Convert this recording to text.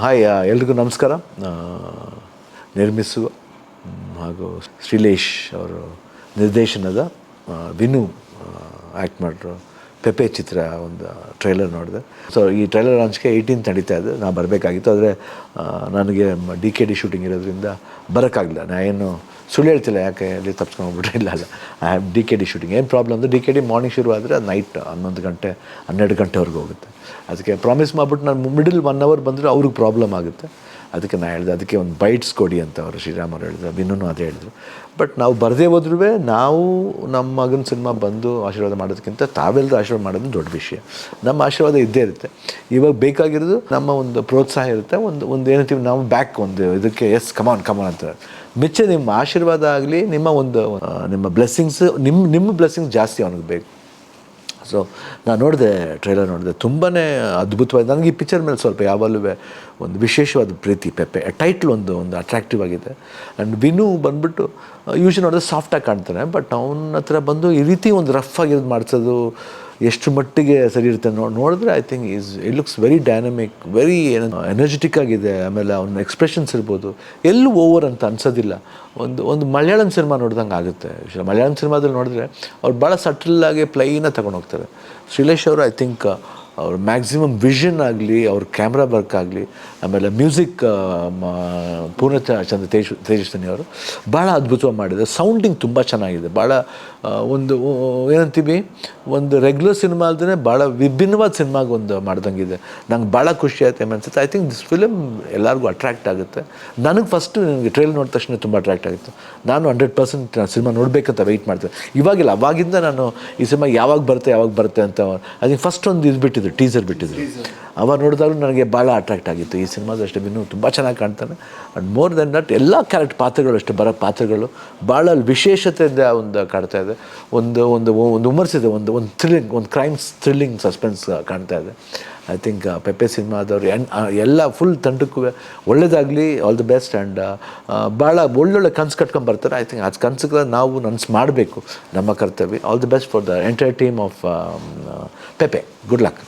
Hi ಎಲ್ರಿಗೂ ನಮಸ್ಕಾರ. ನಿರ್ಮಿಸುವ ಹಾಗೂ ಶ್ರೀಲೇಶ್ ಅವರು ನಿರ್ದೇಶನದ ವಿನು ಆ್ಯಕ್ಟ್ ಮಾಡಿರೋ. ಪೆಪೆ ಚಿತ್ರ ಒಂದು ಟ್ರೈಲರ್ ನೋಡಿದೆ. ಸೊ ಈ ಟ್ರೈಲರ್ ಲಾಂಚ್ಗೆ ಏಯ್ಟೀನ್ತ್ ನಡೀತಾ ಇದೆ. ನಾನು ಬರಬೇಕಾಗಿತ್ತು. ಆದರೆ ನನಗೆ ಡಿ ಕೆ ಡಿ ಶೂಟಿಂಗ್ ಇರೋದ್ರಿಂದ ಬರೋಕ್ಕಾಗಲಿಲ್ಲ. ನಾ ಏನು ಸುಳ್ಳು ಹೇಳ್ತಿಲ್ಲ. ಯಾಕೆ ಅಲ್ಲಿ ತಪ್ಸ್ಕೊಂಡ್ಬಿಟ್ರೆ ಇಲ್ಲ ಅಲ್ಲ I have D K D shooting ಏನು ಪ್ರಾಬ್ಲಮ್ ಅಂದರೆ ಡಿ ಕೆ ಡಿ ಮಾರ್ನಿಂಗ್ ಶುರು ಆದರೆ ಅದು ನೈಟ್ ಹನ್ನೊಂದು ಗಂಟೆ, ಹನ್ನೆರಡು ಗಂಟೆವರೆಗೂ ಹೋಗುತ್ತೆ. ಅದಕ್ಕೆ ಪ್ರಾಮಿಸ್ ಮಾಡಿಬಿಟ್ಟು ನಾನು ಮಿಡಲ್ ಒನ್ ಅವರ್ ಬಂದರೆ ಅವ್ರಿಗೆ ಪ್ರಾಬ್ಲಮ್ ಆಗುತ್ತೆ. ಅದಕ್ಕೆ ನಾನು ಹೇಳಿದೆ, ಅದಕ್ಕೆ ಒಂದು ಬೈಟ್ಸ್ ಕೊಡಿ ಅಂತ ಅವರು ಶ್ರೀರಾಮರು ಹೇಳಿದ್ರು. ಬಿನ್ನೂ ಅದೇ ಹೇಳಿದ್ರು. ಬಟ್ ನಾವು ಬರದೇ ಹೋದ್ರೂ ನಾವು ನಮ್ಮ ಮಗನ ಸಿನಿಮಾ ಬಂದು ಆಶೀರ್ವಾದ ಮಾಡೋದಕ್ಕಿಂತ ತಾವೆಲ್ಲರೂ ಆಶೀರ್ವಾದ ಮಾಡೋದು ದೊಡ್ಡ ವಿಷಯ. ನಮ್ಮ ಆಶೀರ್ವಾದ ಇದ್ದೇ ಇರುತ್ತೆ. ಇವಾಗ ಬೇಕಾಗಿರೋದು ನಮ್ಮ ಒಂದು ಪ್ರೋತ್ಸಾಹ ಇರುತ್ತೆ. ಒಂದು ಒಂದು ಏನಂತೀವಿ ನಾವು ಬ್ಯಾಕ್ ಒಂದು ಇದಕ್ಕೆ ಎಸ್ ಕಮಾನ್ ಕಮಾನ್ ಅಂತ. ಮಿಚ್ಚೆ ನಿಮ್ಮ ಆಶೀರ್ವಾದ ಆಗಲಿ, ನಿಮ್ಮ ಒಂದು ನಿಮ್ಮ ಬ್ಲೆಸ್ಸಿಂಗ್ಸ್ ನಿಮ್ಮ ನಿಮ್ಮ ಬ್ಲೆಸ್ಸಿಂಗ್ಸ್ ಜಾಸ್ತಿ ಅವನಿಗೆ ಬೇಕು. ಸೊ ನಾನು ನೋಡಿದೆ ಟ್ರೈಲರ್ ನೋಡಿದೆ. ತುಂಬಾ ಅದ್ಭುತವಾಗಿದೆ ನನಗೆ ಈ ಪಿಕ್ಚರ್ ಮೇಲೆ ಸ್ವಲ್ಪ ಯಾವಾಗಲೂ ಒಂದು ವಿಶೇಷವಾದ ಪ್ರೀತಿ, ಪೆಪ್ಪೆ. ಟೈಟ್ಲ್ ಒಂದು ಒಂದು ಅಟ್ರಾಕ್ಟಿವ್ ಆಗಿದೆ. ಆ್ಯಂಡ್ ವಿನು ಬಂದ್ಬಿಟ್ಟು ಯೂಶಲಿ ನೋಡಿದ್ರೆ ಸಾಫ್ಟಾಗಿ ಕಾಣ್ತಾನೆ. ಬಟ್ ಅವನ ಹತ್ರ ಬಂದು ಈ ರೀತಿ ಒಂದು ರಫ್ ಆಗಿರೋದು ಮಾಡಿಸೋದು ಎಷ್ಟು ಮಟ್ಟಿಗೆ ಸರಿ ಇರುತ್ತೆ ನೋ ನೋಡಿದ್ರೆ I think is it looks very dynamic very energetic ಆಗಿದೆ, ಆಮೇಲೆ ಅವನ ಎಕ್ಸ್ಪ್ರೆಷನ್ಸ್ ಇರ್ಬೋದು. ಎಲ್ಲೂ ಓವರ್ ಅಂತ ಅನ್ಸೋದಿಲ್ಲ. ಒಂದು ಒಂದು ಮಲಯಾಳಂ ಸಿನಿಮಾ ನೋಡ್ದಂಗೆ ಆಗುತ್ತೆ. ಮಲಯಾಳಂ ಸಿನಿಮಾದಲ್ಲಿ ನೋಡಿದ್ರೆ ಅವ್ರು ಭಾಳ ಸಟಲಾಗಿ ಪ್ಲೈನಾಗಿ ತಗೊಂಡು ಹೋಗ್ತಾರೆ. ಶ್ರೀಲೇಶ್ ಅವರು ಐ ಥಿಂಕ್ ಅವ್ರ ಮ್ಯಾಕ್ಸಿಮಮ್ ವಿಷನ್ ಆಗಲಿ, ಅವ್ರ ಕ್ಯಾಮ್ರಾ ವರ್ಕ್ ಆಗಲಿ, ಆಮೇಲೆ ಮ್ಯೂಸಿಕ್ ಪೂರ್ಣ ಚಂದ್ರ ತೇಜ್, ತೇಜಸ್ವಿನಿ ಅವರು ಭಾಳ ಅದ್ಭುತವಾಗಿ ಮಾಡಿದೆ ಸೌಂಡಿಂಗ್ ತುಂಬ ಚೆನ್ನಾಗಿದೆ. ಭಾಳ ಒಂದು ಏನಂತೀವಿ ಒಂದು ರೆಗ್ಯುಲರ್ ಸಿನಿಮಾ ಅಲ್ದೇ ಭಾಳ ವಿಭಿನ್ನವಾದ ಸಿನಿಮಾಗೆ ಒಂದು ಮಾಡ್ದಂಗಿದೆ. ನಂಗೆ ಭಾಳ ಖುಷಿ ಆಯ್ತು ಏನು ಅನ್ಸುತ್ತೆ. ಐ ಥಿಂಕ್ ದಿಸ್ ಫಿಲಮ್ ಎಲ್ಲರಿಗೂ ಅಟ್ರಾಕ್ಟ್ ಆಗುತ್ತೆ. ನನಗೆ ಫಸ್ಟು ನನಗೆ ಟ್ರೈಲ್ ನೋಡಿದ ತಕ್ಷಣ ತುಂಬ ಅಟ್ರಾಕ್ಟ್ ಆಗಿತ್ತು. ನಾನು ಹಂಡ್ರೆಡ್ ಪರ್ಸೆಂಟ್ ಸಿನಿಮಾ ನೋಡಬೇಕಂತ ವೆಯ್ಟ್ ಮಾಡ್ತೇನೆ ಇವಾಗಿಲ್ಲ, ಅವಾಗಿಂದ ನಾನು ಈ ಸಿನಿಮಾ ಯಾವಾಗ ಬರುತ್ತೆ ಯಾವಾಗ ಬರುತ್ತೆ ಅಂತ ಐ ಥಿಂಕ್ ಫಸ್ಟ್ ಒಂದು ಇದು ಬಿಟ್ಟಿದ್ರು ಟೀಸರ್ ಬಿಟ್ಟಿದ್ರು. ಅವಾಗ ನೋಡಿದಾಗಲೂ ನನಗೆ ಭಾಳ ಅಟ್ರಾಕ್ಟ್ ಆಗಿತ್ತು. ಈ ಸಿನಿಮಾದ ಅಷ್ಟೇ ಇನ್ನೂ ತುಂಬ ಚೆನ್ನಾಗಿ ಕಾಣ್ತಾನೆ. ಆ್ಯಂಡ್ ಮೋರ್ ದೆನ್ ದಟ್ ಎಲ್ಲ ಕ್ಯಾರೆಕ್ಟ್ ಪಾತ್ರಗಳು ಅಷ್ಟೇ, ಬರೋ ಪಾತ್ರಗಳು ಭಾಳ ವಿಶೇಷತೆಯಿಂದ ಒಂದು ಕಾಡ್ತಾ ಇದೆ. ಒಂದು ಒಂದು ಒಂದು ಉಮರ್ಸಿದೆ ಒಂದು ಒಂದು ಥ್ರಿಲ್ಲಿಂಗ್ ಒಂದು ಕ್ರೈಮ್ಸ್ ಥ್ರಿಲ್ಲಿಂಗ್ ಸಸ್ಪೆನ್ಸ್ ಕಾಣ್ತಾ ಇದೆ. ಐ ಥಿಂಕ್ ಪೆಪ್ಪೆ ಸಿನಿಮಾದವ್ರು ಎನ್ ಎಲ್ಲ ಫುಲ್ ತಂಡಕ್ಕೂ ಒಳ್ಳೇದಾಗಲಿ ಆಲ್ ದಿ ಬೆಸ್ಟ್ ಆ್ಯಂಡ್ ಭಾಳ ಒಳ್ಳೊಳ್ಳೆ ಕನ್ಸು ಕಟ್ಕೊಂಡು ಬರ್ತಾರೆ. ಐ ಥಿಂಕ್ ಅದು ಕನ್ಸುಗಳ ನಾವು ನನ್ಸು ಮಾಡಬೇಕು ನಮ್ಮ ಕರ್ತವ್ಯ. All the best for the entire team of Pepe good luck